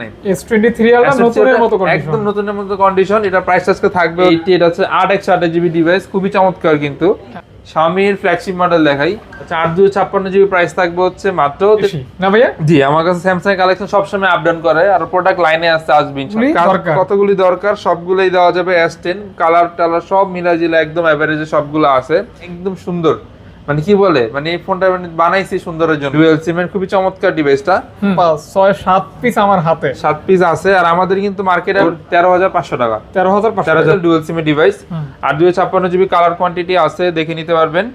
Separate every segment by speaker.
Speaker 1: নেই।
Speaker 2: এস নতুনের মতো condition।
Speaker 1: একদম নতুনের মতো কন্ডিশন এটা প্রাইস আজকে থাকবে। এইটি এটা হচ্ছে আট জিবি ডিভাইস খুবই চমৎকার কিন্তু। স্বামীর ফ্ল্যাগশিপ মডেল দেখাই। আচ্ছা দুই ছাপ্পান্ন জিবি প্রাইস থাকবে হচ্ছে মাত্র
Speaker 2: না ভাইয়া?
Speaker 1: জি আমার কাছে স্যামসাং কালেকশন সবসময় আপ ডাউন করে আর প্রোডাক্ট লাইনে আসতে আসবে। কতগুলি দরকার সবগুলোই দেওয়া যাবে এস টেন কালার টালার সব মিলা জিলা একদম অ্যাভারেজে সবগুলো আছে। একদম সুন্দর। মানে কি বলে? মানে এই ফোনটা মানে বানাইছি সুন্দরের জন্য। ডুয়েল সিমের খুবই চমৎকার ডিভাইসটা
Speaker 2: পাঁচ ছয় সাত পিস আমার হাতে।
Speaker 1: সাত পিস আছে আর আমাদের কিন্তু মার্কেটে তেরো হাজার পাঁচশো টাকা।
Speaker 2: তেরো হাজার পাঁচশো
Speaker 1: তেরো হাজার ডুয়েল সিমের ডিভাইস আর দুই ছাপ্পান্ন জিবি কালার কোয়ান্টিটি আছে দেখে নিতে পারবেন।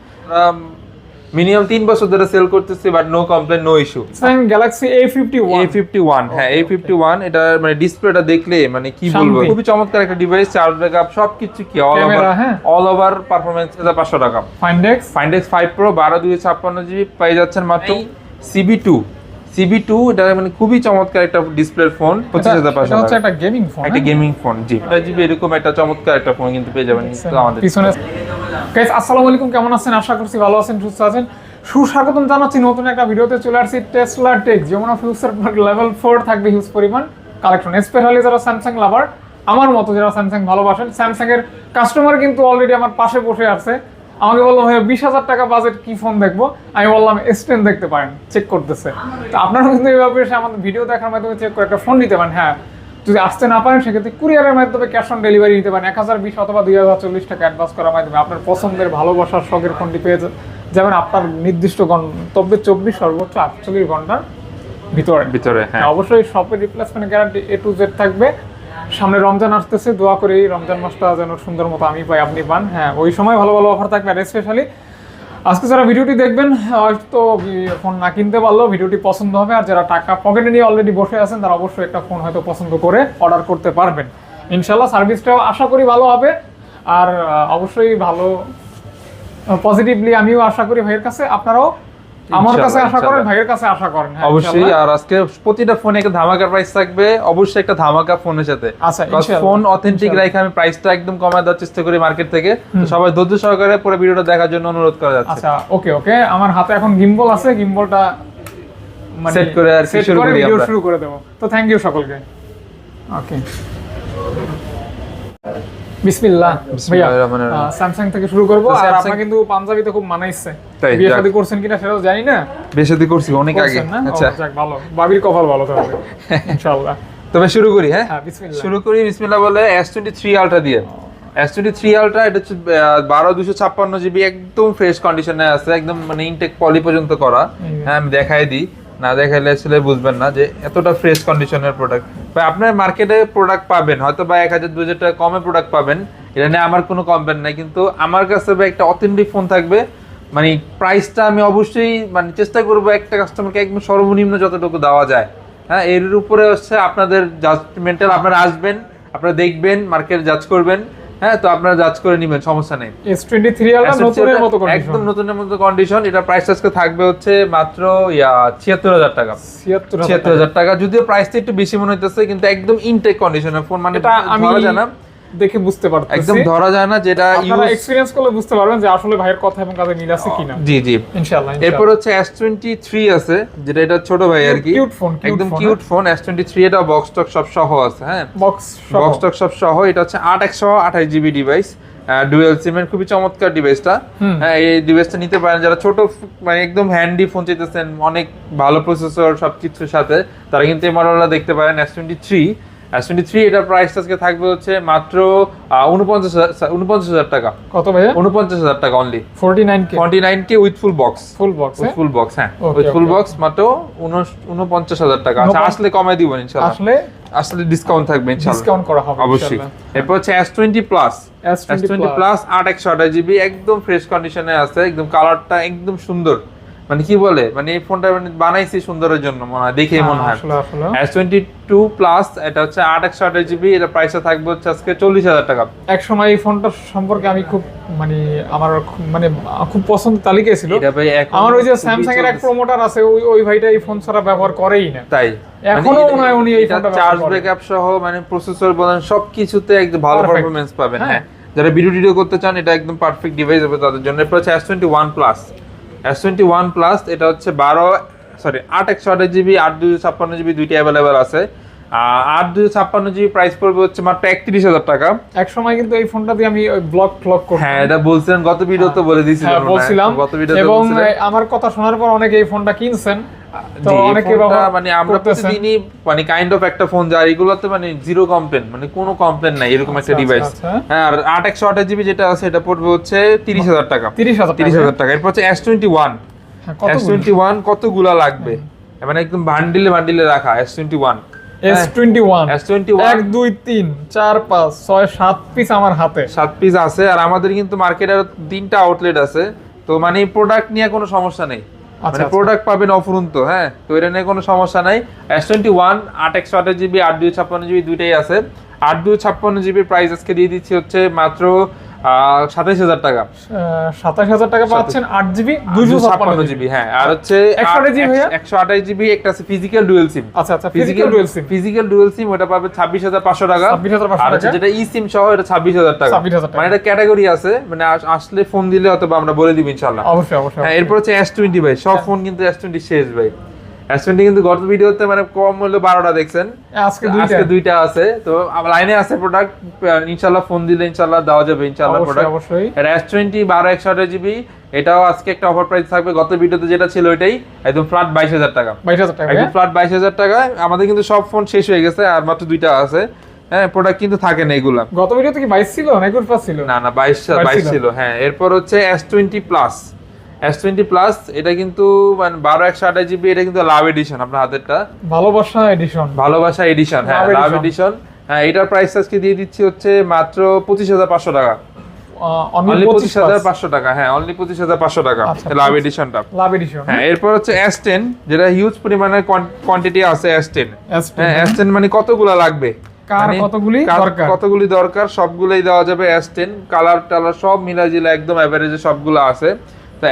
Speaker 1: মিনিমাম তিন বছর ধরে সেল করতেছি but no complain no issue
Speaker 2: Samsung Galaxy A fifty
Speaker 1: A
Speaker 2: one
Speaker 1: fifty one হ্যাঁ এ ফিফটি ওয়ান এটা মানে ডিসপ্লেটা দেখলে মানে কি বলব খুবই চমৎকার একটা ডিভাইস চার্জ ব্যাকআপ সবকিছু কি অল ওভার
Speaker 2: হ্যাঁ।
Speaker 1: অল ওভার পারফরমেন্স পাঁচশো টাকা।
Speaker 2: ফাইন্ডেক্স
Speaker 1: ফাইন্ডেক্স ফাইভ প্রো বারো দুই ছাপ্পান্ন জিবি পেয়ে যাচ্ছেন মাত্র সিবি টু সিবি টু এটা মানে খুবই চমৎকার একটা ডিসপ্লের ফোন পঁচিশ হাজার পাঁচশো
Speaker 2: হচ্ছে একটা গেমিং ফোন
Speaker 1: একটা গেমিং ফোন জি। এটা জিবি এরকম একটা চমৎকার একটা ফোন কিন্তু পেয়ে যাবেন আমাদের
Speaker 2: পিছনে গাইস আসসালামু আলাইকুম কেমন আছেন? আশা করছি ভালো আছেন সুস্থ আছেন। সুস্বাগতম জানাচ্ছি নতুন একটা ভিডিওতে চলে আসছি টেসলা টেক যেমন ফিউচার লেভেল ফোর থাকবে হিউজ পরিমাণ। কালেকশন স্পেশালি যারা স্যামসাং লাভার আমার মতো যারা স্যামসাং ভালোবাসেন স্যামসাং এর কাস্টমার কিন্তু অলরেডি আমার পাশে বসে আছে। আমাকে বলল ভাইয়া বিশ হাজার টাকা বাজেট কি ফোন দেখব? আমি বললাম এস টেন দেখতে পারেন চেক করতেছে। তো আপনারা কিন্তু এইভাবে এসে আমাদের ভিডিও দেখার মাধ্যমে চেক করে একটা ফোন নিতে পারেন। হ্যাঁ যদি আসতে না পারেন সেক্ষেত্রে কুরিয়ারের মাধ্যমে ক্যাশ অন ডেলিভারি নিতে পারেন। এক হাজার বিশ অথবা দুই হাজার চল্লিশ টাকা অ্যাডভান্স করার মাধ্যমে আপনার পছন্দের ভালোবাসার শখের ফোনটি পেয়ে যাবেন আপনার নির্দিষ্ট গন্তব্যে চব্বিশ সর্বোচ্চ আটচল্লিশ ঘণ্টার ভিতরে।
Speaker 1: ভিতরে হ্যাঁ,
Speaker 2: অবশ্যই শপের replacement guarantee A to Z থাকবে। সামনে রমজান আসতেছে, দোয়া করি রমজান মাসটা যেন সুন্দর মতো আমি পাই, আপনি পান। হ্যাঁ ওই সময় ভালো ভালো অফার থাকবে আর স্পেশালি আজকে যারা ভিডিওটি দেখবেন হয়তো ফোন না কিনতে পারলেও ভিডিওটি পছন্দ হবে। আর যারা টাকা পকেটে নিয়ে অলরেডি বসে আছেন, তারা অবশ্যই একটা ফোন হয়তো পছন্দ করে অর্ডার করতে পারবেন। ইনশাল্লাহ সার্ভিসটাও আশা করি ভালো হবে। আর অবশ্যই ভালো পজিটিভলি আমিও আশা করি ভাইয়ের কাছে। আপনারাও আমার কাছে আশা করেন ভাইয়ের কাছে আশা করেন হ্যাঁ,
Speaker 1: অবশ্যই আর আজকে প্রতিটা ফোনে একটা ধামাকা প্রাইস থাকবে অবশ্যই একটা ধামাকা ফোনের সাথে।
Speaker 2: আচ্ছা,
Speaker 1: ফোন অথেন্টিক রেখে আমি প্রাইসটা একদম কমায় দেওয়ার চেষ্টা করি মার্কেট থেকে। সবাই ধৈর্য সহকারে পুরো ভিডিওটা দেখার জন্য অনুরোধ করা যাচ্ছে।
Speaker 2: আচ্ছা ওকে ওকে আমার হাতে এখন গিম্বল আছে গিম্বলটা
Speaker 1: করে আর কি শুরু
Speaker 2: করে
Speaker 1: করি আমরা।
Speaker 2: শুরু করে দেব। তো থ্যাংক ইউ সকলকে। ওকে বিসমিল্লাহ ভাইয়া। স্যামসাং থেকে শুরু করব আর আপনার কিন্তু পাঞ্জাবিতে খুব মানাইছে। বিয়ে শাদী করছেন কিনা সেটাও জানি না।
Speaker 1: বেশি দিক করছি অনেক আগে। আচ্ছা।
Speaker 2: যাক ভালো। বাবির কপাল ভালো তাহলে ইনশাআল্লাহ।
Speaker 1: তবে শুরু করি হ্যাঁ?
Speaker 2: হ্যাঁ
Speaker 1: শুরু করি বিসমিল্লাহ বলে এস টোয়েন্টি থ্রি আলট্রা দিয়ে। এস টোয়েন্টি থ্রি আলট্রা এটা হচ্ছে বারো দুশো ছাপ্পান্ন জিবি একদম ফ্রেশ কন্ডিশনে আছে একদম মানে ইনটেক পলি পর্যন্ত করা। হ্যাঁ আমি দেখাই দিই। না দেখাইলে আসলে বুঝবেন না যে এতটা ফ্রেশ কন্ডিশনের প্রোডাক্ট ভাই, আপনার মার্কেটে প্রোডাক্ট পাবেন, হয়তো বা এক হাজার দু হাজার টাকা কমে প্রোডাক্ট পাবেন। এটা নিয়ে আমার কোনো কমপ্লেন নাই, কিন্তু আমার কাছে একটা অথেন্টিক ফোন থাকবে। মানে প্রাইসটা আমি অবশ্যই মানে চেষ্টা করব একটা কাস্টমারকে একদম সর্বনিম্ন যতটুকু দেওয়া যায়। হ্যাঁ এর উপরে হচ্ছে আপনাদের জাজমেন্টাল আপনারা আসবেন, আপনারা দেখবেন মার্কেট জাজ করবেন। হ্যাঁ তো আপনারা জাজ করে নেবেন সমস্যা নেই।
Speaker 2: এস টোয়েন্টি থ্রি নতুনের মতো
Speaker 1: একদম
Speaker 2: কন্ডিশন
Speaker 1: নতুনের মতো কন্ডিশন এটা প্রাইস আজকে থাকবে হচ্ছে মাত্র ইয়া ছিয়াত্তর হাজার টাকা।
Speaker 2: ছিয়াত্তর
Speaker 1: ছিয়াত্তর হাজার টাকা। যদিও প্রাইসটা একটু বেশি মনে হইতেছে কিন্তু একদম ইনটেক কন্ডিশনের ফোন মানে
Speaker 2: এটা আমি
Speaker 1: ধরা যায় না।
Speaker 2: দেখে বুঝতে পারতেছি।
Speaker 1: একদম ধরা যায় না যেটা
Speaker 2: আপনারা এক্সপেরিয়েন্স করলে বুঝতে পারবেন যে আসলে ভাইয়ের কথা এবং কাজে মিল আছে কিনা।
Speaker 1: জি জি।
Speaker 2: ইনশাআল্লাহ
Speaker 1: এরপর হচ্ছে এস টোয়েন্টি থ্রি আছে যেটা এটা ছোট ভাই আর কি।
Speaker 2: phone, cute
Speaker 1: একদম cute phone S twenty three এটা বক্স টক সব সহ আছে হ্যাঁ।
Speaker 2: বক্স
Speaker 1: বক্স টক সব সহ এটা হচ্ছে আট একশো আঠাশ জিবি ডিভাইস ডুয়েল সিমের খুবই চমৎকার ডিভাইসটা হ্যাঁ এই ডিভাইসটা নিতে পারেন যারা ছোট মানে একদম হ্যান্ডি ফোন চাইতেছেন অনেক ভালো প্রসেসর সব সবকিছুর সাথে তারা কিন্তু এই মডেলটা দেখতে পারেন S twenty three S twenty three এটার প্রাইস আজকে থাকবে হচ্ছে মাত্র উনপঞ্চাশ হাজার উনপঞ্চাশ হাজার টাকা।
Speaker 2: কত ভাইয়া?
Speaker 1: উনপঞ্চাশ হাজার টাকা only
Speaker 2: 49 K
Speaker 1: forty nine K with full box
Speaker 2: full box
Speaker 1: with full box হ্যাঁ। উইথ ফুল বক্স মাত্র উনপঞ্চাশ হাজার টাকা। আচ্ছা আসলে কমাই দিব ইনশাল্লাহ
Speaker 2: আসলে
Speaker 1: আসলে ডিসকাউন্ট থাকবে
Speaker 2: ডিসকাউন্ট করা হবে
Speaker 1: অবশ্যই। এরপর হচ্ছে S twenty plus S
Speaker 2: S20
Speaker 1: twenty plus আট একশো আঠাশ জিবি একদম ফ্রেশ কন্ডিশনে আছে একদম কালারটা একদম সুন্দর। মানে কি বলে? মানে এই ফোনটা মানে বানাইছি সুন্দরের জন্য মনে হয় দেখেই মনে হয়। এস টোয়েন্টি টু প্লাস এটা হচ্ছে আট একশো আঠাশ জিবি এটা প্রাইসটা থাকবে হচ্ছে আজকে চল্লিশ হাজার টাকা।
Speaker 2: এক সময় এই ফোনটা সম্পর্কে আমি খুব মানে আমার মানে খুব পছন্দ তালিকায় ছিল। আমার ওই যে স্যামসাং এর এক প্রমোটার আছে ওই ওই ভাইটা এই ফোন ছাড়া ব্যবহার করেই না।
Speaker 1: তাই।
Speaker 2: এখনও মনে হয় উনি এই ফোনটা
Speaker 1: চার্জ ব্যাকআপ সহ মানে প্রসেসর বলেন সবকিছুতে একদম ভালো. পারফরমেন্স পাবেন
Speaker 2: হ্যাঁ।
Speaker 1: হ্যাঁ। যারা ভিডিও টিডিও করতে চান এটা একদম পারফেক্ট ডিভাইস হবে তাদের জন্য। এরপর হচ্ছে S twenty one plus S twenty one plus এটা হচ্ছে বারো সরি আট একশো আঠাশ জিবি আট দুশো ছাপ্পান্ন জিবি দুইটা অ্যাভেলেবেল আছে। আট দুশো ছাপ্পান্ন জিবি প্রাইস পড়বে হচ্ছে মাত্র একত্রিশ হাজার টাকা।
Speaker 2: এক সময় কিন্তু এই ফোনটা দিয়ে আমি ব্লক ফ্লগ করি
Speaker 1: হ্যাঁ এটা বলছিলাম গত ভিডিও তো বলে দিয়েছিলাম
Speaker 2: হ্যাঁ বলছিলাম।
Speaker 1: গত ভিডিওতে
Speaker 2: এবং আমার কথা শোনার পর অনেকে এই ফোনটা কিনছেন। তো অনেকে
Speaker 1: মানে আমরা প্রতিদিনই মানে কাইন্ড অফ একটা ফোন যা এগুলোতে মানে জিরো কমপ্লেন মানে কোনো কমপ্লেন নাই এরকম একটা
Speaker 2: আচ্ছা,
Speaker 1: ডিভাইস
Speaker 2: আচ্ছা।
Speaker 1: হ্যাঁ আর আট একশো আঠাশ জিবি যেটা আছে এটা পড়বে হচ্ছে তিরিশ হাজার টাকা।
Speaker 2: তিরিশ হাজার
Speaker 1: তিরিশ হাজার টাকা। এরপর হচ্ছে এস টোয়েন্টি ওয়ান
Speaker 2: হ্যাঁ,
Speaker 1: এস টোয়েন্টি ওয়ান কতগুলা লাগবে? মানে একদম বান্ডিলে বান্ডিলে রাখা S twenty one
Speaker 2: S twenty one
Speaker 1: S twenty
Speaker 2: এক
Speaker 1: ওয়ান
Speaker 2: দুই তিন চার পাঁচ ছয় সাত পিস আমার হাতে।
Speaker 1: সাত পিস আছে আর আমাদের কিন্তু মার্কেটে তিনটা আউটলেট আছে। তো মানে প্রোডাক্ট নিয়ে কোনো সমস্যা নেই। মানে
Speaker 2: আচ্ছা।
Speaker 1: প্রোডাক্ট পাবেন অফুরন্ত হ্যাঁ? তো এটা নিয়ে কোনো সমস্যা নাই। এস টোয়েন্টি ওয়ান আট একশো আঠাশ জিবি আট দুই ছাপ্পান্ন জিবি দুইটাই আছে। আট দুই ছাপ্পান্ন জিবির প্রাইস আজকে দিয়ে দিচ্ছি হচ্ছে মাত্র সাতাইশ হাজার টাকা।
Speaker 2: হাজার টাকা পাচ্ছেন আট জিবি দুইশো ছাপ্পান্ন জিবি
Speaker 1: জিবি। হ্যাঁ আর হচ্ছে
Speaker 2: 128 GB ভাইয়া?
Speaker 1: একশো আঠাশ জিবি একটা আছে ফিজিক্যাল ডুয়েল সিম
Speaker 2: আচ্ছা আচ্ছা physical dual sim
Speaker 1: physical dual sim ওটা পাবে ছাব্বিশ হাজার পাঁচশো টাকা।
Speaker 2: 26,500
Speaker 1: আর হচ্ছে
Speaker 2: টাকা।
Speaker 1: যেটা ই সিম সহ এটা ছাব্বিশ হাজার টাকা। মানে এটা ক্যাটাগরি আছে মানে আসলে ফোন দিলে অথবা আমরা বলে দিব ইনশাল্লাহ
Speaker 2: অবশ্যই অবশ্যই
Speaker 1: হ্যাঁ এরপর হচ্ছে এস টোয়েন্টি ভাই সব ফোন কিন্তু এস টোয়েন্টি শেষ ভাই। কিন্তু গত ভিডিওতে মানে কম হলো বারোটা দেখছেন।
Speaker 2: আজকে
Speaker 1: আজকে দুইটা আছে। তো লাইনে আছে প্রোডাক্ট ইনশাল্লাহ ফোন দিলে ইনশাল্লাহ দেওয়া যাবে ইনশাল্লাহ প্রোডাক্ট
Speaker 2: অবশ্যই।
Speaker 1: এস টোয়েন্টি বারো একশো আঠাশ জিবি এটাও আজকে একটা অফার প্রাইস থাকবে। গত ভিডিওতে যেটা ছিল ওইটাই একদম ফ্ল্যাট বাইশ হাজার টাকা।
Speaker 2: বাইশ হাজার টাকা
Speaker 1: একদম ফ্ল্যাট বাইশ হাজার টাকা। আমাদের কিন্তু সব ফোন শেষ হয়ে গেছে আর মাত্র দুইটা আছে। হ্যাঁ প্রোডাক্ট কিন্তু থাকে না এগুলা।
Speaker 2: গত ভিডিওতে কি বাইশ ছিল না পাস ছিল?
Speaker 1: না না বাইশ বাইশ
Speaker 2: ছিল।
Speaker 1: ছিল হ্যাঁ। এরপর হচ্ছে S twenty plus S twenty plus এটা কিন্তু মানে বারো একশো আঠাশ জিবি এটা কিন্তু লাভ এডিশন আপনার হাতেরটা।
Speaker 2: ভালোবাসা এডিশন
Speaker 1: ভালোবাসা এডিশন হ্যাঁ লাভ এডিশন হ্যাঁ এটার প্রাইস আজকে দিয়ে দিচ্ছি হচ্ছে মাত্র পঁচিশ হাজার পাঁচশো টাকা।
Speaker 2: অনলি পঁচিশ
Speaker 1: পঁচিশ হাজার পাঁচশো টাকা হ্যাঁ অনলি পঁচিশ হাজার পাঁচশো টাকা লাভ। এডিশনটা
Speaker 2: লাভ এডিশন
Speaker 1: হ্যাঁ এরপর হচ্ছে এস টেন যেটা হিউজ পরিমাণের কোয়ান্টিটি আছে এস টেন হ্যাঁ এস টেন মানে কতগুলা লাগবে? মানে
Speaker 2: কতগুলি দরকার?
Speaker 1: কতগুলি দরকার? সবগুলোই দেওয়া যাবে এস টেন কালার টালার সব মিলা জিলা একদম অ্যাভারেজে সবগুলো আছে। তো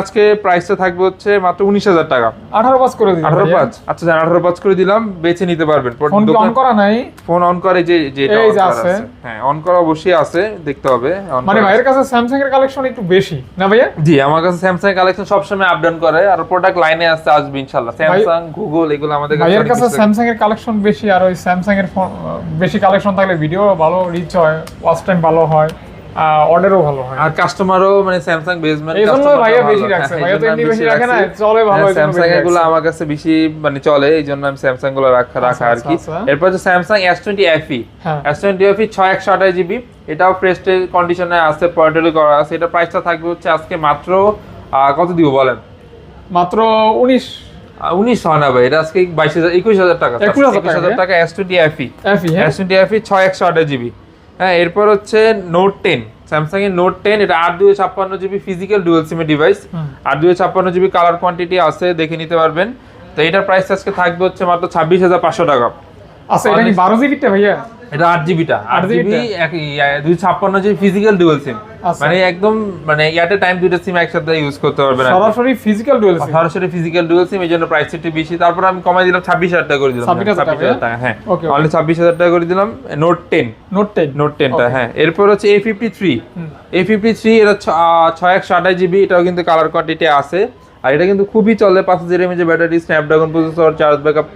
Speaker 1: আজকে প্রাইসটা থাকবে হচ্ছে মাত্র উনিশ হাজার টাকা।
Speaker 2: আঠারো পাস করে
Speaker 1: আঠারো পাঁচ? আচ্ছা আঠারো পাঁচ করে দিলাম বেছে নিতে পারবেন।
Speaker 2: ফোন অন করা নাই?
Speaker 1: ফোন অন করে যে যেটা
Speaker 2: আছে।
Speaker 1: হ্যাঁ অন করা অবশ্যই আছে দেখতে হবে।
Speaker 2: মানে ভাইয়ের কাছে স্যামসাং এর কালেকশন একটু বেশি না ভাইয়া?
Speaker 1: জি আমার কাছে স্যামসাং কালেকশন সবসময় আপ ডাউন করে আর প্রোডাক্ট লাইনে আসতে আসবে ইনশাল্লাহ স্যামসাং গুগল এগুলো আমাদের কাছে
Speaker 2: ভাইয়ের কাছে স্যামসাং এর কালেকশন বেশি আর ওই স্যামসাং এর ফোন বেশি কালেকশন থাকলে ভিডিও ভালো রিচ হয় ওয়াচ টাইম ভালো হয়। অর্ডারও ভালো হয়।
Speaker 1: আর কাস্টমারও মানে স্যামসাং বেসমেন্ট
Speaker 2: এই জন্য ভাইয়া বেশি রাখছে। ভাইয়া তো এমনি বেশি রাখে না চলে ভালো
Speaker 1: স্যামসাং এগুলো আমার কাছে বেশি মানে চলে এই জন্য আমি স্যামসাংগুলো রাখা রাখা আর
Speaker 2: আচ্ছা,
Speaker 1: কি।
Speaker 2: আচ্ছা।
Speaker 1: এরপর হচ্ছে Samsung S twenty FE S twenty FE ছয় একশো আঠাশ জিবি এটাও ফ্রেস্টের কন্ডিশনে আছে পোর্টালে করা আছে। এটা প্রাইসটা থাকবে হচ্ছে আজকে মাত্র কত দিব বলেন?
Speaker 2: মাত্র উনিশ।
Speaker 1: উনিশ হয় না ভাই এটা আজকে বাইশ হাজার একুশ হাজার টাকা।
Speaker 2: 21,000
Speaker 1: একুশ হাজার
Speaker 2: টাকা,
Speaker 1: এস টোয়েন্টি এফি
Speaker 2: হ্যাঁ?
Speaker 1: এস টোয়েন্টি এফি ছয় একশো আঠাশ জিবি হ্যাঁ এরপর হচ্ছে নোট টেন স্যামসাং এর নোট টেন এটা আট দুয়ে ছাপ্পান্ন জিবি ফিজিক্যাল ডুয়েল সিমের ডিভাইস
Speaker 2: আট
Speaker 1: আর দুই ছাপ্পান্ন জিবি কালার কোয়ান্টিটি আছে দেখে নিতে পারবেন। তো এটার প্রাইস আজকে থাকবে হচ্ছে মাত্র ছাব্বিশ হাজার পাঁচশো টাকা।
Speaker 2: আচ্ছা এটা কি বারো জিবিটা ভাইয়া?
Speaker 1: এটা আট জিবিটা। আট
Speaker 2: 8
Speaker 1: জিবি দুই ছাপ্পান্ন জিবি ফিজিক্যাল ডুয়েল সিম। মানে একদম মানে ইয়াতে টাইম দুইটা সিম একসাথে ইউজ করতে পারবেন
Speaker 2: সরাসরি ফিজিক্যাল ডুয়েল
Speaker 1: সরাসরি ফিজিক্যাল ডুয়েল সিম এই জন্য প্রাইস একটু বেশি। তারপর আমি কমাই দিলাম ছাব্বিশ হাজার টাকা করে দিলাম।
Speaker 2: 26,000 টাকা,
Speaker 1: 26,000 হ্যাঁ. অনলি ছাব্বিশ হাজার টাকা করে দিলাম note ten
Speaker 2: note ten
Speaker 1: note টেনটা
Speaker 2: Okay.
Speaker 1: হ্যাঁ। এরপর হচ্ছে A fifty three. A fifty three এটা ছ- আহ, ছয় একশো আঠাশ জিবি এটাও কিন্তু কালার কোয়ান্টিটি আছে। আর এটা কিন্তু খুবই চলে পাঁচ হাজার mAh battery Snapdragon processor charge backup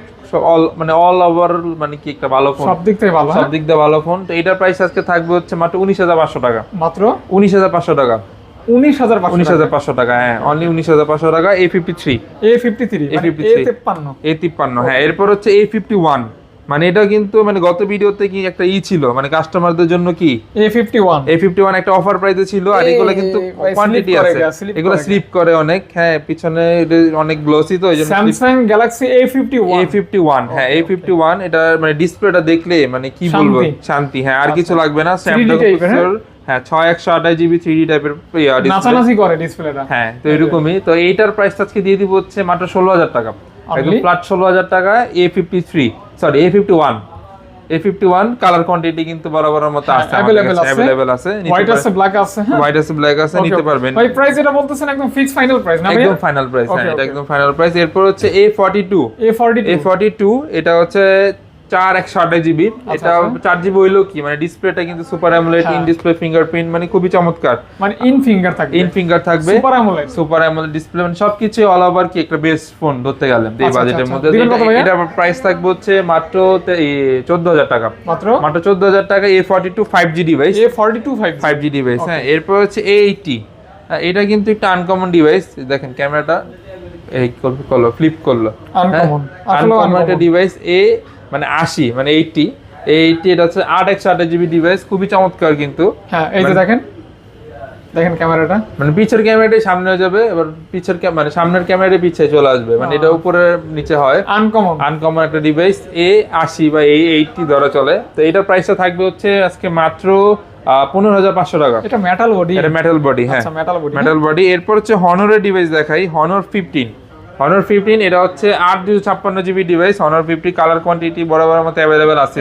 Speaker 1: all মানে অল ওভার মানে কি একটা ভালো ফোন
Speaker 2: সব দিক থেকে ভালো
Speaker 1: সব
Speaker 2: হ্যাঁ?
Speaker 1: দিক দিয়ে ভালো ফোন তো এটার প্রাইস আজকে থাকবে হচ্ছে মাত্র উনিশ হাজার পাঁচশো টাকা।
Speaker 2: মাত্র?
Speaker 1: উনিশ হাজার পাঁচশো টাকা।
Speaker 2: উনিশ হাজার
Speaker 1: উনিশ হাজার পাঁচশো টাকা হ্যাঁ অনলি উনিশ হাজার পাঁচশো টাকা A fifty three
Speaker 2: A fifty three A
Speaker 1: A53
Speaker 2: তেপ্পান্ন।
Speaker 1: এ তিপ্পান্ন হ্যাঁ এরপর হচ্ছে এ ফিফটি ওয়ান মানে এটা কিন্তু মানে গত ভিডিওতে কি একটা ই ছিল? মানে কাস্টমারদের জন্য কি?
Speaker 2: A fifty one
Speaker 1: A fifty one একটা অফার প্রাইসে ছিল আর এগুলো কিন্তু কোয়ান্টিটি আছে। এগুলো স্লিপ করে অনেক হ্যাঁ পিছনে অনেক গ্লোসি তো এই জন্য
Speaker 2: Samsung Galaxy A fifty one
Speaker 1: হ্যাঁ এ ফিফটি ওয়ান এটা মানে ডিসপ্লেটা দেখলে মানে কি বলব?
Speaker 2: শান্তি।
Speaker 1: হ্যাঁ আর কিছু লাগবে না।
Speaker 2: 3D
Speaker 1: স্ন্যাপড্রাগন
Speaker 2: হ্যাঁ?
Speaker 1: হ্যাঁ ছয় একশো আঠাশ জিবি থ্রি টাইপের
Speaker 2: নাচানাচি করে ডিসপ্লেটা
Speaker 1: হ্যাঁ তো এরকমই। তো এইটার প্রাইস আজকে দিয়ে দিব হচ্ছে মাত্র ষোলো হাজার টাকা? ফ্ল্যাট ষোলো হাজার টাকা A fifty three sorry A fifty one A fifty one colour quantity কিন্তু বরাবরের মতো
Speaker 2: হ্যাঁ,
Speaker 1: আছে
Speaker 2: available আছে। হোয়াইট আছে। ব্ল্যাক আছে হ্যাঁ।
Speaker 1: হোয়াইট আছে ব্ল্যাক আছে নিতে পারবেন।
Speaker 2: ভাই প্রাইস এটা বলতেছেন একদম ফিক্স ফাইনাল প্রাইস না
Speaker 1: একদম ফাইনাল প্রাইস হ্যাঁ এটা একদম ফাইনাল প্রাইস এরপর হচ্ছে A forty two
Speaker 2: A forty
Speaker 1: A forty two এটা হচ্ছে চার একশো আঠাশ জিবি এটা
Speaker 2: আচ্ছা।
Speaker 1: চার জিবি হইলেও কি? মানে ডিসপ্লেটা কিন্তু সুপার অ্যামোলেড
Speaker 2: হ্যাঁ।
Speaker 1: ইন ডিসপ্লে ফিঙ্গারপ্রিন্ট মানে খুবই চমৎকার।
Speaker 2: মানে ইন ফিঙ্গার থাকবে।
Speaker 1: ইন ফিঙ্গার থাকবে।
Speaker 2: Super AMOLED
Speaker 1: super AMOLED display মানে সবকিছু অল ওভার কি একটা বেস্ট ফোন ধরতে গেলে এই
Speaker 2: আচ্ছা,
Speaker 1: বাজেটের
Speaker 2: আচ্ছা।
Speaker 1: মধ্যে? এটা প্রাইস থাকবে হচ্ছে মাত্র চোদ্দ হাজার টাকা।
Speaker 2: মাত্র?
Speaker 1: মাত্র চোদ্দ হাজার টাকা A forty two five G device
Speaker 2: A forty two five
Speaker 1: five G device হ্যাঁ। এরপর হচ্ছে এ এইটি এটা কিন্তু একটা আনকমন ডিভাইস দেখেন ক্যামেরাটা এই কল- করল ফ্লিপ করল।
Speaker 2: আসলেও
Speaker 1: আনকমন একটা ডিভাইস এ মানে আশি মানে এইটি এইটি এটা হচ্ছে আট একশো আঠাশ জিবি ডিভাইস খুবই চমৎকার কিন্তু।
Speaker 2: হ্যাঁ এই যে
Speaker 1: মানে-
Speaker 2: দেখেন। দেখেন ক্যামেরাটা।
Speaker 1: মানে পিছের ক্যামেরাটাই সামনে হয়ে যাবে এবার পিছের মানে সামনের ক্যামেরাটাই পিছিয়ে চলে আসবে। মানে এটা উপরে নিচে হয়।
Speaker 2: আনকমন
Speaker 1: আনকমন একটা ডিভাইস এ আশি বা এই এইটটি ধরা চলে। তো এটার প্রাইসটা থাকবে হচ্ছে আজকে মাত্র পনেরো হাজার পাঁচশো টাকা।
Speaker 2: এটা মেটাল বডি
Speaker 1: এটা মেটাল বডি হ্যাঁ।
Speaker 2: মেটাল বডি
Speaker 1: মেটাল বডি এরপর হচ্ছে হনরের ডিভাইস দেখাই। হনর ফিফটিন হনর ফিফটিন এটা হচ্ছে আট দুশো ছাপ্পান্ন GB device Honor fifty colour quantity বরাবর মতো অ্যাভেলেবেল আছে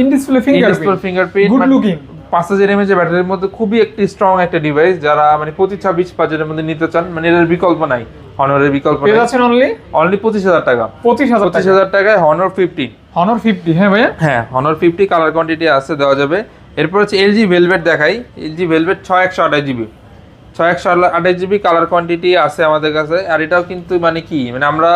Speaker 2: in display finger
Speaker 1: fingerprint
Speaker 2: good looking
Speaker 1: পাঁচ হাজার এমএচ ব্যাটারির মধ্যে খুবই একটি স্ট্রং একটা ডিভাইস যারা মানে পঁচিশ ছাব্বিশ বাজেটের মধ্যে নিতে চান মানে এর বিকল্প নাই। হনরের বিকল্প
Speaker 2: অনলি
Speaker 1: অনলি পঁচিশ হাজার টাকা।
Speaker 2: পঁচিশ হাজার
Speaker 1: পঁচিশ হাজার টাকায় হনর ফিফটিন
Speaker 2: হনর ফিফটি হ্যাঁ ভাইয়া?
Speaker 1: হ্যাঁ হনর ফিফটি কালার কোয়ান্টিটি আছে দেওয়া যাবে। এরপর হচ্ছে এলজি ভেলভেট দেখাই। এলজি ভেলভেট ছয় একশো আঠাশ জিবি ছয় একশো আঠাশ জিবি কালার কোয়ান্টিটি আছে আমাদের কাছে। আর এটাও কিন্তু মানে কি মানে আমরা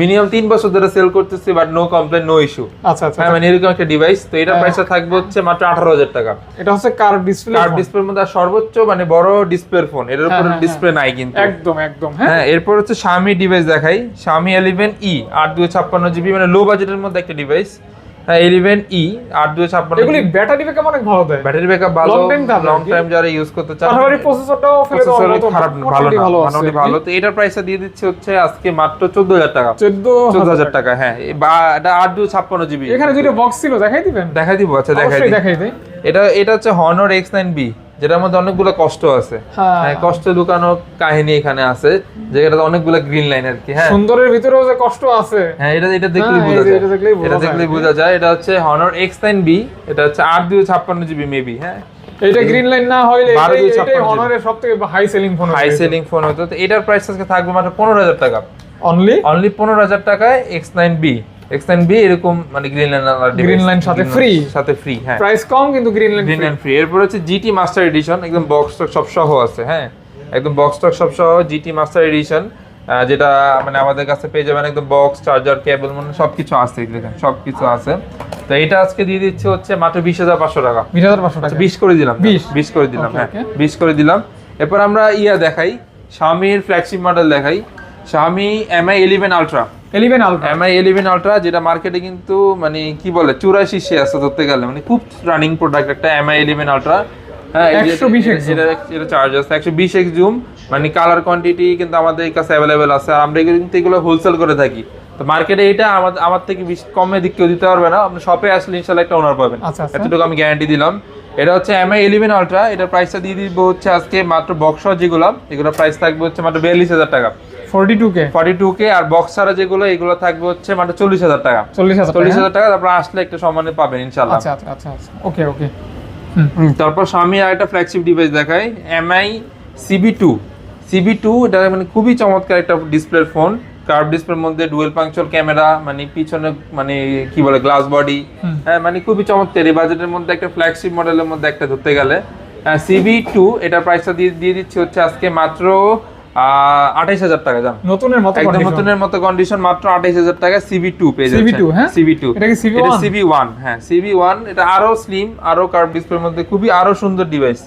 Speaker 1: মিনিমাম তিন বছর ধরে সেল করতেছি but no complain no issue
Speaker 2: আচ্ছা আচ্ছা
Speaker 1: হ্যাঁ মানে এরকম একটা ডিভাইস তো
Speaker 2: হ্যাঁ।
Speaker 1: প্রাইসটা থাকবে হচ্ছে মাত্র আঠারো হাজার টাকা।
Speaker 2: এটা হচ্ছে কার ডিসপ্লে
Speaker 1: কার্ভ ডিসপ্লের মধ্যে সর্বোচ্চ মানে বড় ডিসপ্লের ফোন এর
Speaker 2: হ্যাঁ,
Speaker 1: উপরে
Speaker 2: হ্যাঁ,
Speaker 1: ডিসপ্লে নাই কিন্তু।
Speaker 2: একদম একদম হ্যাঁ।
Speaker 1: হ্যাঁ এরপর হচ্ছে Xiaomi ডিভাইস দেখাই। Xiaomi 11e আট দুই ছাপ্পান্ন জিবি মানে লো বাজেটের মধ্যে একটা ডিভাইস হ্যাঁ 11e আট দুই ছাপ্পান্ন
Speaker 2: এগুলি ব্যাটারি ব্যাকআপ অনেক ভালো দেয়।
Speaker 1: ব্যাটারি ব্যাকআপ ভালো
Speaker 2: Long time
Speaker 1: লং টাইম যারা ইউজ করতে চান
Speaker 2: পাশাপাশি প্রসেসরটাও
Speaker 1: খারাপ না, ভালো না মোটামুটি ভালো। তো এটার প্রাইসটা দিয়ে দিচ্ছে হচ্ছে আজকে মাত্র চোদ্দ হাজার টাকা।
Speaker 2: 14
Speaker 1: চোদ্দ হাজার টাকা হ্যাঁ। বা এটা আট দুই ছাপ্পান্ন জিবি
Speaker 2: এখানে বক্স ছিল দেখাই দিবেন?
Speaker 1: দেখাই দিব আচ্ছা দেখাই
Speaker 2: অবশ্যই
Speaker 1: দিই।
Speaker 2: দেখাই দেই।
Speaker 1: এটা এটা হচ্ছে হর্নর এক্স নাইন বি যেটার মধ্যে অনেকগুলো কষ্ট আছে।
Speaker 2: হ্যাঁ।
Speaker 1: হ্যাঁ কষ্ট লুকানো কাহিনী এখানে আছে যেটাতে অনেকগুলো গ্রিন লাইন আর কি হ্যাঁ।
Speaker 2: সুন্দরের ভিতরেও যে কষ্ট আছে।
Speaker 1: হ্যাঁ এটা এটা দেখলেই
Speaker 2: হ্যাঁ,
Speaker 1: বোঝা যায়।
Speaker 2: এটা দেখলেই বোঝা
Speaker 1: এটা
Speaker 2: যায়।
Speaker 1: দেখলেই বোঝা যায়। এটা হচ্ছে হনর এক্স নাইন বি এটা হচ্ছে আট দুই ছাপ্পান্ন জিবি মেবি হ্যাঁ।
Speaker 2: এটা গ্রিন লাইন না হইলে এটাই এটাই সবথেকে high selling phone
Speaker 1: high selling phone হতো তো এটার প্রাইস আজকে থাকবে মাত্র পনেরো হাজার টাকা।
Speaker 2: অনলি
Speaker 1: অনলি পনেরো হাজার টাকায় এক্স নাইন বি বি এরকম মানে গ্রিন লাইন
Speaker 2: সাথে free।
Speaker 1: সাথে ফ্রি হ্যাঁ।
Speaker 2: প্রাইস কম কিন্তু green line
Speaker 1: green line free এরপর হচ্ছে জিটি মাস্টার এডিশন একদম বক্স সব সহ আছে হ্যাঁ। একদম বক্স সব সহ জিটি মাস্টার এডিশন যেটা মানে আমাদের কাছে পেয়ে যাবেন একদম বক্স চার্জার কেবল মানে সবকিছু আছে দেখেন সবকিছু আছে। তো এটা আজকে দিয়ে দিচ্ছে হচ্ছে মাত্র বিশ হাজার পাঁচশো টাকা।
Speaker 2: বিশ হাজার পাঁচশো টাকা।
Speaker 1: বিশ করে দিলাম।
Speaker 2: 20
Speaker 1: বিশ করে দিলাম হ্যাঁ। বিশ করে দিলাম। এরপর আমরা ইয়া দেখাই স্বামীর ফ্ল্যাগশিপ মডেল দেখাই। Xiaomi Mi 11 Ultra
Speaker 2: eleven ultra
Speaker 1: Mi 11 Ultra যেটা মার্কেটে কিন্তু মানে কি বলে চুরাশি শীর্ষে আছে ধরতে গেলে। মানে খুব রানিং প্রোডাক্ট একটা Mi 11 Ultra হ্যাঁ এই যে-
Speaker 2: 120x
Speaker 1: এটা চার্জ আছে এক্স জুম মানে কালার কোয়ান্টিটি কিন্তু আমাদের কাছে অ্যাভেলেবেল আছে। আর আমরা কিন্তু এগুলো হোলসেল করে থাকি। তো মার্কেটে এটা আমাদের আমার থেকে বেশি কমে দিক কেউ দিতে পারবে না। আপনি শপে আসলে ইনশাল্লাহ একটা ওনার পাবেন।
Speaker 2: আচ্ছা, আচ্ছা।
Speaker 1: এতটুকু আমি গ্যারান্টি দিলাম। এটা হচ্ছে এমআই ইলেভেন আলট্রা এটার প্রাইসটা দিয়ে দিব হচ্ছে আজকে মাত্র বক্স যেগুলো। এগুলোর প্রাইস থাকবে হচ্ছে মাত্র বিয়াল্লিশ হাজার টাকা।
Speaker 2: Forty two K
Speaker 1: forty two K আর বক্স যেগুলো এগুলো থাকবে হচ্ছে চল্লিশ হাজার টাকা।
Speaker 2: চল্লিশ হাজার
Speaker 1: চল্লিশ
Speaker 2: টাকা
Speaker 1: হাজার তারপর আসলে একটা সম্মানে পাবেন ইনশাল্লাহ
Speaker 2: আচ্ছা আচ্ছা আচ্ছা আচ্ছা। ওকে ওকে।
Speaker 1: হুম, তারপর স্বামী আর একটা ফ্ল্যাগশিপ ডিভাইস দেখায় Mi CB two CB two এটা মানে খুবই চমৎকার একটা ডিসপ্লের ফোন কার্ভ ডিসপ্লের মধ্যে ডুয়েল পাংচুয়াল ক্যামেরা মানে পিছনে মানে কি বলে গ্লাস বডি হ্যাঁ মানে খুবই চমৎকার। এই বাজেটের মধ্যে একটা ফ্ল্যাগশিপ মডেলের মধ্যে একটা ধরতে গেলে। সিবি টু এটার প্রাইসটা দিয়ে দিয়ে দিচ্ছি হচ্ছে আজকে মাত্র আঠাইশ হাজার টাকা জান।
Speaker 2: নতুনের মতো
Speaker 1: একদম নতুনের মতো কন্ডিশন মাত্র আঠাইশ হাজার টাকা সিবি টু পেয়ে যাচ্ছে
Speaker 2: হ্যাঁ?
Speaker 1: সিবি টু
Speaker 2: এটা কি CB1?
Speaker 1: এটা সিবি ওয়ান হ্যাঁ সিবি ওয়ান এটা আরও স্লিম আরও কার্ভ ডিসপ্লের মধ্যে খুবই আরও সুন্দর ডিভাইস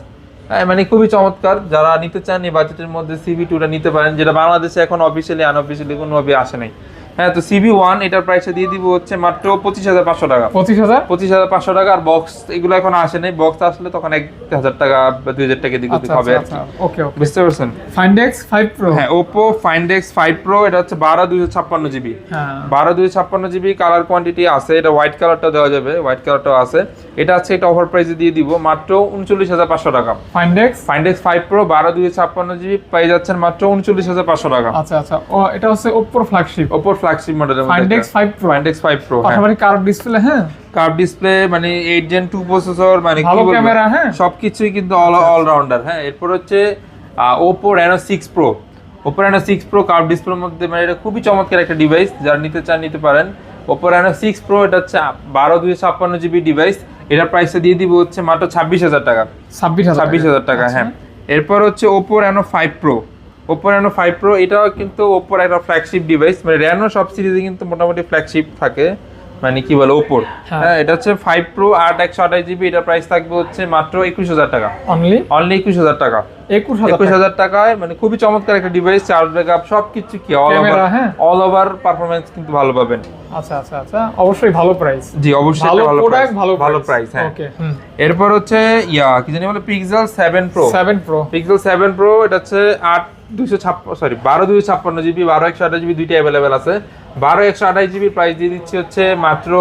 Speaker 1: হ্যাঁ মানে খুবই চমৎকার যারা নিতে চান এই বাজেটের মধ্যে সিবি টুটা নিতে পারেন যেটা বাংলাদেশে এখন অফিসিয়ালি আনঅফিসিয়ালি কোনোভাবে আসে নাই। হ্যাঁ তো সিবি ওয়ান এটার প্রাইসে দিয়ে দিব হচ্ছে মাত্র পঁচিশ হাজার পাঁচশো টাকা।
Speaker 2: পঁচিশ হাজার?
Speaker 1: পঁচিশ হাজার পাঁচশো টাকা আর বক্স এগুলো এখন আসে নাই। বক্স আসলে তখন এক হাজার টাকা বা দুই হাজার টাকা দিকে
Speaker 2: আচ্ছা
Speaker 1: হবে
Speaker 2: আচ্ছা ওকে ওকে।
Speaker 1: বুঝতে পারছেন?
Speaker 2: ফাইন্ডেক্স ফাইভ প্রো
Speaker 1: হ্যাঁ Oppo Find X five pro এটা হচ্ছে বারো দুইশো ছাপ্পান্ন জিবি
Speaker 2: হ্যাঁ।
Speaker 1: বারো দুই ছাপ্পান্ন জিবি কালার কোয়ান্টিটি আছে। এটা হোয়াইট কালারটা দেওয়া যাবে হোয়াইট কালারটাও আছে। এটা আছে এটা অফার প্রাইসে দিয়ে দিব মাত্র উনচল্লিশ হাজার পাঁচশো টাকা।
Speaker 2: ফাইন্ডেক্স
Speaker 1: ফাইন্ডেক্স ফাইভ প্রো বারো দুই ছাপ্পান্ন জিবি পেয়ে যাচ্ছেন মাত্র উনচল্লিশ হাজার পাঁচশো টাকা।
Speaker 2: আচ্ছা আচ্ছা। ও এটা হচ্ছে ওপ্পোর ফ্ল্যাগশিপ
Speaker 1: ওপোর ফ্ল্যাগশিপ মডেলের মধ্যে
Speaker 2: Find X five pro
Speaker 1: Find X five pro
Speaker 2: পাশাপাশি কার্ভ ডিসপ্লে হ্যাঁ?
Speaker 1: কার্ভ ডিসপ্লে মানে এইট জেন টু প্রসেসর মানে কি বলব?
Speaker 2: ক্যামেরা, হ্যাঁ।
Speaker 1: সবকিছুই কিন্তু অল অলরাউন্ডার হ্যাঁ। এরপর হচ্ছে Oppo Reno six pro Oppo Reno six pro curve ডিসপ্লের মধ্যে মানে এটা খুবই চমৎকার একটা ডিভাইস যারা নিতে চান নিতে পারেন। ওপো রেনো সিক্স প্রো এটা হচ্ছে বারো দুইশো ছাপ্পান্ন জিবি ডিভাইস এটার প্রাইসটা দিয়ে দিব হচ্ছে মাত্র ছাব্বিশ হাজার টাকা।
Speaker 2: ছাব্বিশ হাজার
Speaker 1: ছাব্বিশ হাজার টাকা
Speaker 2: আচ্ছা।
Speaker 1: হ্যাঁ। এরপর হচ্ছে Oppo Reno five pro Oppo Reno five pro এটাও কিন্তু ওপোর একটা ফ্ল্যাগশিপ ডিভাইস মানে রেনো সব সিরিজে কিন্তু মোটামুটি ফ্ল্যাগশিপ থাকে। মানে কি বলে ওপোর।
Speaker 2: হ্যাঁ।
Speaker 1: হ্যাঁ এটা হচ্ছে ফাইভ প্রো আট একশো আঠাশ জিবি এটার প্রাইস থাকবে হচ্ছে মাত্র একুশ হাজার টাকা।
Speaker 2: অনলি
Speaker 1: অনলি একুশ হাজার টাকা।
Speaker 2: একুশ
Speaker 1: একুশ হাজার টাকায় মানে খুবই চমৎকার একটা ডিভাইস চার্জ ব্যাকআপ সবকিছু কি all over. All over performance কিন্তু ভালো পাবেন।
Speaker 2: আচ্ছা আচ্ছা আচ্ছা অবশ্যই ভালো প্রাইস
Speaker 1: জি অবশ্যই
Speaker 2: ভালো
Speaker 1: ভালো
Speaker 2: প্রোডাক্ট ভালো
Speaker 1: ভালো প্রাইস হ্যাঁ।
Speaker 2: ওকে
Speaker 1: এরপর হচ্ছে ইয়া কি জানি বলে Pixel seven pro
Speaker 2: seven pro
Speaker 1: Pixel seven pro এটা হচ্ছে আট দুশো ছাপ্পান্ন সরি বারো দুশো ছাপ্পান্ন জিবি বারো একশো আঠাশ জিবি দুইটা অ্যাভেলেবেল আছে। বারো একশো আঠাশ জিবির প্রাইস দিয়ে দিচ্ছি হচ্ছে মাত্র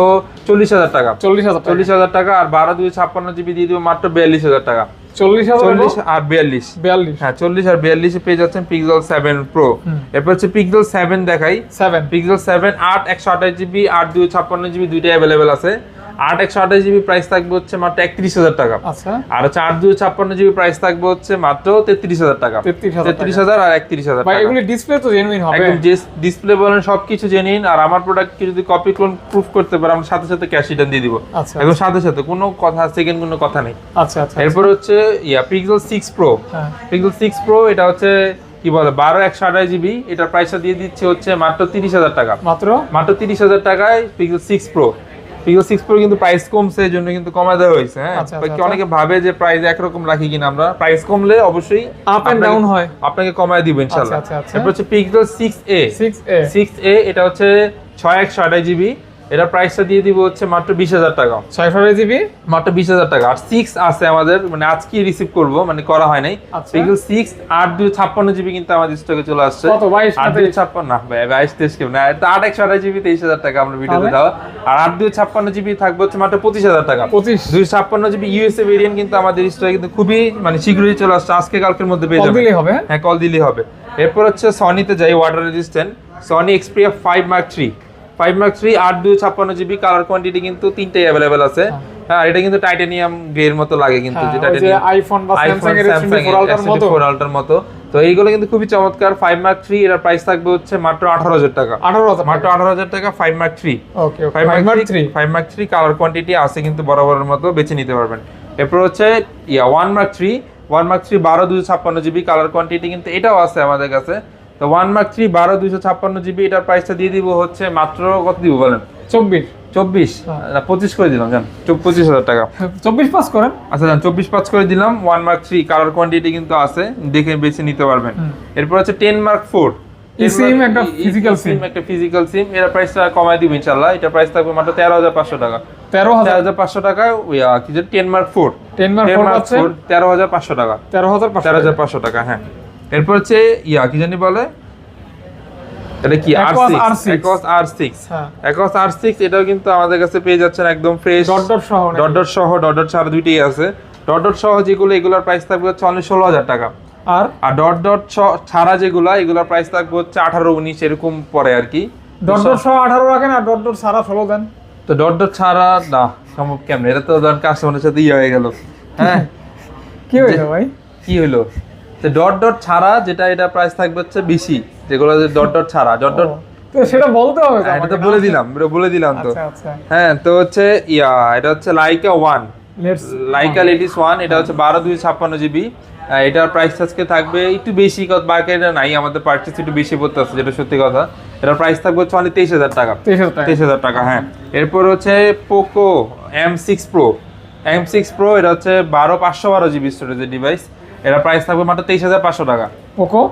Speaker 1: চল্লিশ হাজার টাকা।
Speaker 2: চল্লিশ হাজার
Speaker 1: চল্লিশ হাজার টাকা আর বারো দুই ছাপ্পান্ন জিবি দিয়ে দিব মাত্র বিয়াল্লিশ হাজার টাকা।
Speaker 2: চল্লিশ
Speaker 1: চল্লিশ আর বিয়াল্লিশ।
Speaker 2: বিয়াল্লিশ।
Speaker 1: হ্যাঁ চল্লিশ আর বিয়াল্লিশে পেয়ে যাচ্ছেন পিক্সেল সেভেন প্রো এরপর হচ্ছে পিক্সেল সেভেন দেখাই।
Speaker 2: সেভেন
Speaker 1: পিক্সেল সেভেন আট একশো আঠাশ জিবি আট দুই ছাপ্পান্ন জিবি দুইটাই অ্যাভেলেবেল আছে। আট একশো আঠাশ জিবি প্রাইস থাকবে হচ্ছে মাত্র একত্রিশ হাজার টাকা।
Speaker 2: আচ্ছা।
Speaker 1: আর হচ্ছে আট দুই ছাপ্পান্ন জিবি প্রাইস থাকবে হচ্ছে মাত্র তেত্রিশ হাজার টাকা। তেত্রিশ হাজার আর একত্রিশ হাজার
Speaker 2: এগুলি ডিসপ্লে তো জেনুইন হবে।
Speaker 1: ডিসপ্লে বলেন সবকিছু জেনে নিন আর আমার প্রোডাক্টকে যদি কপি ক্লোন প্রুফ করতে পারে আমরা সাথে সাথে ক্যাশ রিটার্ন দিয়ে দিব।
Speaker 2: আচ্ছা
Speaker 1: একদম সাথে সাথে কোনো কথা সেকেন্ড কোনো কথা নেই।
Speaker 2: আচ্ছা আচ্ছা
Speaker 1: এরপর হচ্ছে ইয়া Pixel six pro Pixel six pro এটা হচ্ছে কি বলে বারো একশো আঠাশ জিবি। এটার প্রাইসটা দিয়ে দিচ্ছে হচ্ছে মাত্র তিরিশ হাজার টাকা।
Speaker 2: মাত্র?
Speaker 1: মাত্র তিরিশ হাজার টাকায় Pixel six pro Pixel six pro কিন্তু প্রাইস কমছে এই জন্য কিন্তু কমা দেওয়া হয়েছে হ্যাঁ?
Speaker 2: আচ্ছা,
Speaker 1: বাকি
Speaker 2: আচ্ছা,
Speaker 1: অনেকে ভাবে যে প্রাইস একরকম রাখি কিনা আমরা। প্রাইস কমলে অবশ্যই
Speaker 2: আপ
Speaker 1: এন্ড
Speaker 2: ডাউন হয়।
Speaker 1: আপনাকে কমায় দিব ইনশাল্লাহ।
Speaker 2: আচ্ছা, আচ্ছা।
Speaker 1: এরপর হচ্ছে Pixel six A
Speaker 2: six A
Speaker 1: six A এটা হচ্ছে ছয় একশো আঠাশ জিবি এটার প্রাইসটা দিয়ে দিব হচ্ছে মাত্র বিশ হাজার টাকা।
Speaker 2: ছয়শো জিবি?
Speaker 1: মাত্র বিশ হাজার টাকা। আর সিক্স আছে আমাদের মানে আজকে রিসিভ করব মানে করা হয় নাই।
Speaker 2: আচ্ছা।
Speaker 1: পিক্সেল সিক্স আট দুই ছাপ্পান্ন জিবি কিন্তু আমাদের স্টকে চলে আসছে।
Speaker 2: কত, 22 না
Speaker 1: আট দুই ছাপ্পান্ন না ভাই বাইশ তেইশ কেউ না এটা আট একশো আঠাশ জিবি তেইশ হাজার টাকা আমরা ভিডিওতে? দেওয়া। আর আট দুই ছাপ্পান্ন জিবি থাকবে হচ্ছে মাত্র পঁচিশ হাজার টাকা।
Speaker 2: পঁচিশ।
Speaker 1: দুই ছাপ্পান্ন জিবি ইউএসএ ভেরিয়েন্ট কিন্তু আমাদের স্টকে কিন্তু খুবই মানে শীঘ্রই চলে আসছে। আজকে কালকের মধ্যে পেয়ে
Speaker 2: দিলেই হবে?
Speaker 1: হ্যাঁ কল দিলেই হবে। এরপর হচ্ছে সনিতে যাই water resistant Sony Xperia five mark three five mark three আট দুই ছাপ্পান্ন জিবি কালার কোয়ান্টিটি কিন্তু তিনটাই অ্যাভেলেবেল আছে। হ্যাঁ। এটা কিন্তু টাইটানিয়াম গ্রের মতো লাগে কিন্তু
Speaker 2: হ্যাঁ,
Speaker 1: যে
Speaker 2: ওই যে আইফোন বা স্যামসাং এর S24 আলট্রার মতো
Speaker 1: ফোর আল্টার মতো? তো এইগুলো কিন্তু খুবই চমৎকার। ফাইভ মার্ক থ্রি এর প্রাইস থাকবে হচ্ছে মাত্র আঠারো হাজার টাকা।
Speaker 2: আঠারো হাজার
Speaker 1: মাত্র আঠারো হাজার টাকা five mark three
Speaker 2: okay okay
Speaker 1: five
Speaker 2: five
Speaker 1: mark
Speaker 2: three
Speaker 1: three five mark three colour quantity আছে কিন্তু বরাবরের মতো বেছে নিতে পারবেন। এরপর হচ্ছে ইয়া one mark three one mark three বারো দুশো ছাপ্পান্ন জিবি কালার কোয়ান্টিটি কিন্তু এটাও আছে আমাদের কাছে। তো ওয়ান মার্ক থ্রি বারো দুশো ছাপ্পান্ন জিবি এটার প্রাইসটা দিয়ে দিব হচ্ছে মাত্র কত দিব বলেন?
Speaker 2: চব্বিশ।
Speaker 1: চব্বিশ?
Speaker 2: হ্যাঁ।
Speaker 1: না পঁচিশ করে দিলাম জান। পঁচিশ হাজার টাকা।
Speaker 2: চব্বিশ পাস করেন।
Speaker 1: আচ্ছা জান চব্বিশ করে দিলাম one mark three colour quantity কিন্তু আছে দেখে বেছে নিতে পারবেন। এরপর হচ্ছে টেন মার্ক ফোর
Speaker 2: একটা।
Speaker 1: একটা ফিজিক্যাল সিম এর প্রাইসটা কমায় দিব এটা প্রাইস থাকবে মাত্র তেরো হাজার পাঁচশো টাকা।
Speaker 2: তেরো হাজার।
Speaker 1: হাজার পাঁচশো টাকা কি ten mark four
Speaker 2: ten mark four
Speaker 1: তেরো হাজার পাঁচশো টাকা।
Speaker 2: তেরো হাজার
Speaker 1: তেরো হাজার পাঁচশো টাকা হ্যাঁ। এরপর হচ্ছে ইয়া কি জানি বলে? এটা কি আর সিক্স
Speaker 2: R6
Speaker 1: একস আর সিক্স
Speaker 2: হ্যাঁ।
Speaker 1: একস আর সিক্স এটাও কিন্তু আমাদের কাছে পেয়ে যাচ্ছেন একদম ফ্রেশ
Speaker 2: ডট ডট সহ
Speaker 1: ডট ডট সহ ডট ডট ছাড়া দুইটাই আছে। ডট ডট সহ যেগুলো এগুলোর প্রাইস থাকবে হচ্ছে অনলি ষোলো হাজার টাকা।
Speaker 2: আর?
Speaker 1: আর ডট ডট ছাড়া যেগুলো এগুলোর প্রাইস থাকবে হচ্ছে আঠারো উনিশ এরকম পরে আর কি।
Speaker 2: ডট ডট সহ আঠারো রাখেন আর ডট ডট সারা ষোলো দেন।
Speaker 1: তো ডট ডট ছাড়া না সম্ভব কেমন? এটা তো ধরেন কাস্টমারের সাথে ইয়ে হয়ে গেল। হ্যাঁ।
Speaker 2: কি হয়েছে ভাই?
Speaker 1: কি তো ডট ডট ছাড়া যেটা এটা প্রাইস থাকবে হচ্ছে বেশি যেগুলো ডট ডট ছাড়া ডট ডট
Speaker 2: তো সেটা বলতে হবে
Speaker 1: হ্যাঁ, এটা তো বলে দিলাম এটা বলে দিলাম তো।
Speaker 2: আচ্ছা আচ্ছা।
Speaker 1: হ্যাঁ তো হচ্ছে ইয়া এটা হচ্ছে Laika one Laika ladies one এটা হচ্ছে বারো দুই ছাপ্পান্ন জিবি এটার প্রাইস আজকে থাকবে একটু বেশি মার্কেটে নাই আমাদের পার্চেস একটু বেশি পড়তে আছে যেটা সত্যি কথা। এটার প্রাইস থাকবে হচ্ছে অনলি তেইশ হাজার টাকা।
Speaker 2: তেইশ হাজার টাকা।
Speaker 1: হ্যাঁ। এরপর হচ্ছে Poco M six pro M six pro এটা হচ্ছে বারো পাঁচশো বারো জিবি স্টোরেজের ডিভাইস এটা প্রাইস থাকবে মাত্র তেইশ হাজার পাঁচশো টাকা।
Speaker 2: পোকো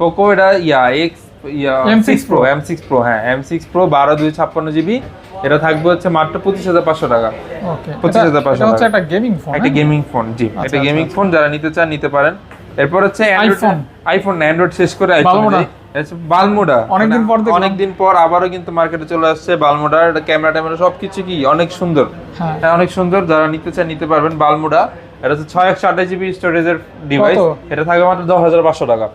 Speaker 1: পোকো এটা ইয়া এক্স ইয়া
Speaker 2: M6
Speaker 1: M six pro M six pro হ্যাঁ এম সিক্স প্রো বারো দুই ছাপ্পান্ন জিবি। এটা থাকবে হচ্ছে মাত্র পঁচিশ হাজার পাঁচশো টাকা।
Speaker 2: ওকে
Speaker 1: 25,500
Speaker 2: এটা হচ্ছে একটা গেমিং ফোন
Speaker 1: একটা গেমিং ফোন জি
Speaker 2: আচ্ছা,
Speaker 1: একটা
Speaker 2: আচ্ছা,
Speaker 1: গেমিং ফোন যারা নিতে চান নিতে পারেন। এরপর হচ্ছে
Speaker 2: iPhone।
Speaker 1: আইফোন অ্যান্ড্রয়েড শেষ করে আইফোন
Speaker 2: বালমোডা। অনেকদিন পর
Speaker 1: অনেকদিন পর আবারও কিন্তু মার্কেটে চলে আসছে বালমোডা। এটা ক্যামেরা ট্যামেরা সবকিছু কি অনেক সুন্দর।
Speaker 2: হ্যাঁ।
Speaker 1: হ্যাঁ অনেক সুন্দর। যারা নিতে চান নিতে পারবেন বালমোডা। এটা হচ্ছে ছয় একশো আঠাশ জিবি স্টোরেজের ডিভাইস এটা থাকবে মাত্র দশ হাজার পাঁচশো টাকা।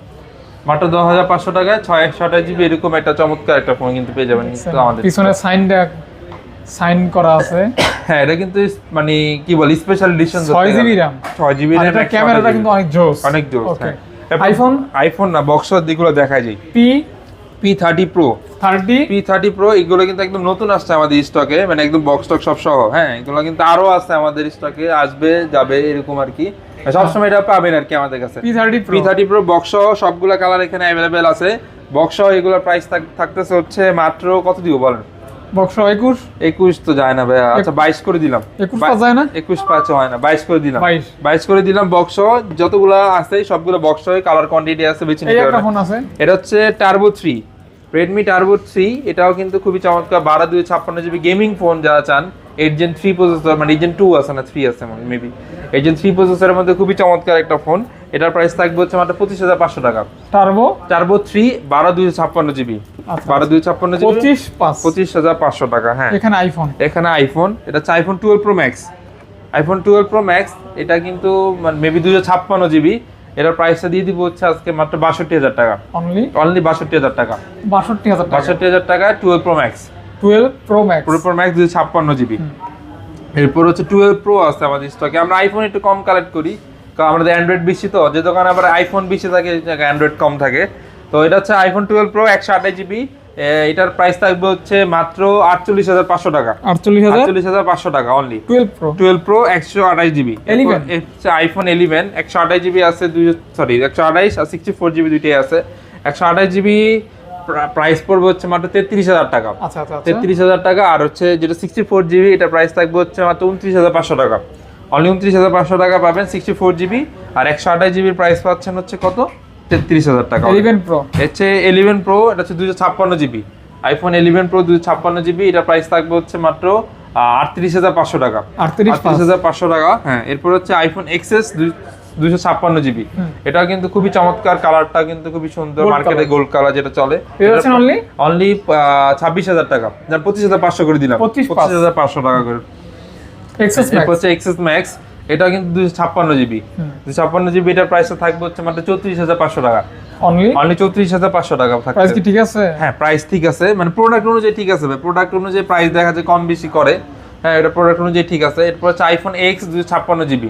Speaker 1: মাত্র দশ হাজার পাঁচশো টাকায় ছয় একশো আঠাশ জিবি এরকম একটা চমৎকার একটা ফোন কিন্তু পেয়ে যাবেন কিন্তু আমাদের
Speaker 2: পিছনে সাইনটা সাইন করা আছে।
Speaker 1: হ্যাঁ এটা কিন্তু মানে কি বল স্পেশাল এডিশন
Speaker 2: ছয় জিবি র্যাম
Speaker 1: ছয় জিবি
Speaker 2: আর এটা ক্যামেরাটা কিন্তু অনেক জোস।
Speaker 1: অনেক জোস
Speaker 2: ওকে
Speaker 1: হ্যাঁ
Speaker 2: আইফোন
Speaker 1: আইফোন না বক্সের দিকগুলো দেখা যায়
Speaker 2: P
Speaker 1: P thirty pro
Speaker 2: thirty
Speaker 1: P thirty pro এগুলো কিন্তু একদম নতুন আসছে আমাদের স্টকে মানে একদম বক্স টক সব সহ হ্যাঁ এগুলো কিন্তু আরও আছে আমাদের স্টকে আসবে যাবে এরকম আর কি। সবসময় এটা পাবেন আর কি আমাদের কাছে।
Speaker 2: P thirty
Speaker 1: P thirty pro box সহ সবগুলো কালার এখানে অ্যাভেলেবেল আছে। বক্স সহ এগুলোর প্রাইস থাকতেছে হচ্ছে মাত্র কত দিব বলেন?
Speaker 2: বক্স একুশ।
Speaker 1: একুশ তো যায় না ভাইয়া। আচ্ছা বাইশ করে দিলাম।
Speaker 2: একুশ পাওয়া যায় না?
Speaker 1: একুশ পাঁচ হয় না। বাইশ করে দিলাম।
Speaker 2: বাইশ।
Speaker 1: বাইশ করে দিলাম বক্স। যতগুলো আছে সবগুলো বক্স কালার কোয়ান্টিটি বেছে নিতে
Speaker 2: আছে।
Speaker 1: এটা হচ্ছে Turbo three Redmi Turbo three এটাও কিন্তু খুবই চমৎকার বারো দুই ছাপ্পান্ন জিবি গেমিং ফোন যারা চান এইট জেন থ্রি প্রসেসর মানে এইট জেন টু আছে না থ্রি আছে মেবি এইট জেন থ্রি প্রসেসরের মধ্যে খুবই চমৎকার একটা ফোন এটার প্রাইস থাকবে হচ্ছে মাত্র পঁচিশ হাজার পাঁচশো টাকা।
Speaker 2: টার্বো
Speaker 1: টার্বো থ্রি বারো দুই ছাপ্পান্ন জিবি
Speaker 2: আচ্ছা।
Speaker 1: বারো দুই ছাপ্পান্ন জিবি
Speaker 2: পঁচিশ পাঁচ।
Speaker 1: পঁচিশ হাজার পাঁচশো টাকা হ্যাঁ।
Speaker 2: এখানে আইফোন
Speaker 1: এখানে আইফোন এটা হচ্ছে iPhone twelve pro max iPhone twelve pro max এটা কিন্তু মানে মেবি দুশো ছাপ্পান্ন জিবি এটার প্রাইসটা দিয়ে দিব হচ্ছে আজকে মাত্র বাষট্টি হাজার টাকা।
Speaker 2: অনলি
Speaker 1: অনলি বাষট্টি হাজার টাকা।
Speaker 2: বাষট্টি হাজার টাকা।
Speaker 1: বাষট্টি হাজার টাকা twelve pro max
Speaker 2: twelve pro max
Speaker 1: twelve pro max দুশো ছাপ্পান্ন জিবি এরপর হচ্ছে টুয়েলভ প্রো আছে আমাদের স্টকে আমরা আইফোন একটু কম কালেক্ট করি কারণ আমাদের অ্যান্ড্রয়েড বেশি তো। যে দোকানে আবার আইফোন বেশি থাকে অ্যান্ড্রয়েড কম থাকে। তো এটা হচ্ছে আইফোন টুয়েলভ প্রো একশো আঠাশ জিবি এটার প্রাইস থাকবে হচ্ছে মাত্র আটচল্লিশ হাজার পাঁচশো টাকা।
Speaker 2: আটচল্লিশ হাজার?
Speaker 1: আটচল্লিশ হাজার পাঁচশো টাকা only
Speaker 2: twelve pro
Speaker 1: twelve pro একশো আঠাশ জিবি
Speaker 2: 11
Speaker 1: আইফোন ইলেভেন একশো আঠাশ জিবি আছে দুই সরি একশো আঠাইশ আর সিক্সটি ফোর জিবি দুইটাই আছে। একশো আঠাশ জিবি প্রাইস পড়বে হচ্ছে মাত্র তেত্রিশ হাজার টাকা।
Speaker 2: আচ্ছা আচ্ছা আচ্ছা।
Speaker 1: তেত্রিশ হাজার টাকা আর হচ্ছে যেটা সিক্সটি ফোর জিবি এটা প্রাইস থাকবে হচ্ছে মাত্র উনত্রিশ হাজার পাঁচশো টাকা। অনলি উনত্রিশ হাজার পাঁচশো টাকা পাবেন সিক্সটি ফোর জিবি আর একশো আঠাশ জিবির প্রাইস পাচ্ছেন হচ্ছে কত? তেত্রিশ হাজার টাকা
Speaker 2: ইলেভেন প্রো
Speaker 1: হচ্ছে ইলেভেন প্রো এটা হচ্ছে দুশো ছাপ্পান্ন জিবি আইফোন ইলেভেন প্রো দুশো ছাপ্পান্ন জিবি এটা প্রাইস থাকবে হচ্ছে মাত্র আটত্রিশ হাজার পাঁচশো টাকা।
Speaker 2: আটত্রিশ
Speaker 1: হাজার পাঁচশো টাকা হ্যাঁ এরপর হচ্ছে আইফোন এক্সএস দুশো ছাপ্পান্ন জিবি এটা কিন্তু খুবই চমৎকার কালারটা কিন্তু খুবই সুন্দর মার্কেটে গোল্ড কালার যেটা চলে।
Speaker 2: এটা হচ্ছে only?
Speaker 1: অনলি ছাব্বিশ হাজার টাকা। যার পঁচিশ হাজার পাঁচশো করে দিলাম।
Speaker 2: 25
Speaker 1: পঁচিশ হাজার পাঁচশো টাকা করে।
Speaker 2: এক্সেস
Speaker 1: এরপর
Speaker 2: ম্যাক্স
Speaker 1: হচ্ছে এক্সএস ম্যাক্স এটা কিন্তু দুশো ছাপ্পান্ন জিবি। দুশো ছাপ্পান্ন জিবি এটার প্রাইসটা থাকবে হচ্ছে মাত্র চৌত্রিশ হাজার পাঁচশো টাকা।
Speaker 2: অনলি
Speaker 1: অনলি চৌত্রিশ হাজার পাঁচশো টাকা
Speaker 2: প্রাইস কি ঠিক আছে?
Speaker 1: হ্যাঁ প্রাইস ঠিক আছে। মানে প্রোডাক্ট অনুযায়ী ঠিক আছে প্রোডাক্ট অনুযায়ী প্রাইস দেখা যায় কম বেশি করে। হ্যাঁ এটা প্রোডাক্ট অনুযায়ী ঠিক আছে। এরপর হচ্ছে আইফোন এক্স দুশো ছাপ্পান্ন জিবি।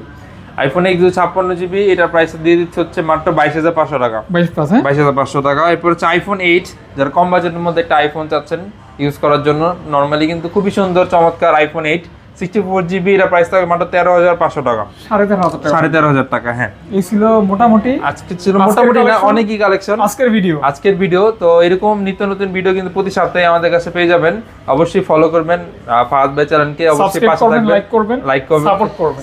Speaker 1: আইফোন এক্স দুশো ছাপ্পান্ন জিবি এটার প্রাইস দিয়ে দিচ্ছে হচ্ছে মাত্র বাইশ হাজার পাঁচশো টাকা।
Speaker 2: বাইশ হ্যাঁ?
Speaker 1: বাইশ হাজার পাঁচশো টাকা। এরপর হচ্ছে আইফোন এইট যারা কম বাজেটের মধ্যে একটা আইফোন চাচ্ছেন ইউজ করার জন্য নর্মালি কিন্তু খুবই সুন্দর চমৎকার iPhone eight sixty four GB এটা প্রাইস থাকবে মাত্র তেরো হাজার পাঁচশো টাকা।
Speaker 2: সাড়ে তেরো হাজার টাকা।
Speaker 1: সাড়ে তেরো হাজার টাকা হ্যাঁ।
Speaker 2: এই ছিল মোটামুটি
Speaker 1: আজকে ছিল মোটামুটি না অনেকই কালেকশন
Speaker 2: আজকের ভিডিও
Speaker 1: আজকের ভিডিও তো এরকম নিত্য নতুন ভিডিও কিন্তু প্রতি সপ্তাহে আমাদের কাছে পেয়ে যাবেন। অবশ্যই ফলো করবেন ফাহাদ ভাই চ্যানেলকে অবশ্যই
Speaker 2: সাবস্ক্রাইব
Speaker 1: পাশে থাকবেন।
Speaker 2: লাইক করবেন
Speaker 1: লাইক করবেন।
Speaker 2: সাপোর্ট করবেন।